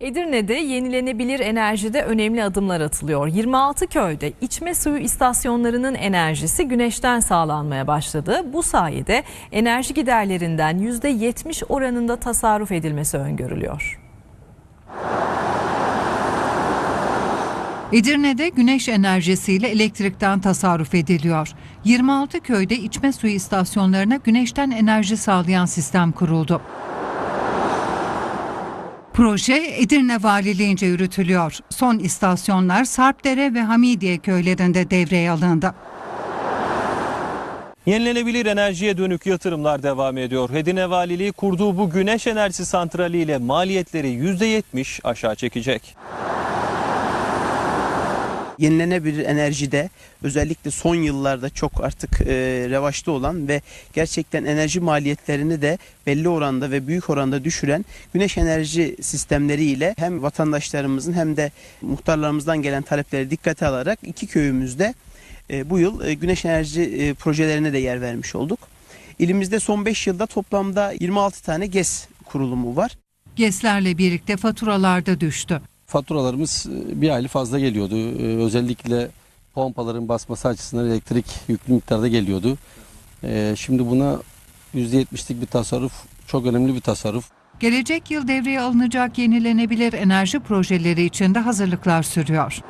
Edirne'de yenilenebilir enerjide önemli adımlar atılıyor. 26 köyde içme suyu istasyonlarının enerjisi güneşten sağlanmaya başladı. Bu sayede enerji giderlerinden %70 oranında tasarruf edilmesi öngörülüyor. Edirne'de güneş enerjisiyle elektrikten tasarruf ediliyor. 26 köyde içme suyu istasyonlarına güneşten enerji sağlayan sistem kuruldu. Proje Edirne Valiliğince yürütülüyor. Son istasyonlar Sarpdere ve Hamidiye köylerinde devreye alındı. Yenilenebilir enerjiye dönük yatırımlar devam ediyor. Edirne Valiliği kurduğu bu güneş enerjisi santrali ile maliyetleri %70 aşağı çekecek. Yenilenebilir enerjide özellikle son yıllarda çok artık e, revaçta olan ve gerçekten enerji maliyetlerini de belli oranda ve büyük oranda düşüren güneş enerji sistemleriyle hem vatandaşlarımızın hem de muhtarlarımızdan gelen talepleri dikkate alarak iki köyümüzde e, bu yıl e, güneş enerji e, projelerine de yer vermiş olduk. İlimizde son 5 yılda toplamda 26 tane GES kurulumu var. GES'lerle birlikte faturalarda düştü. Faturalarımız e, bir aylık fazla geliyordu. Ee, Özellikle pompaların basması açısından elektrik yüklü miktarda geliyordu. Ee, Şimdi buna %70'lik bir tasarruf çok önemli bir tasarruf. Gelecek yıl devreye alınacak yenilenebilir enerji projeleri için de hazırlıklar sürüyor.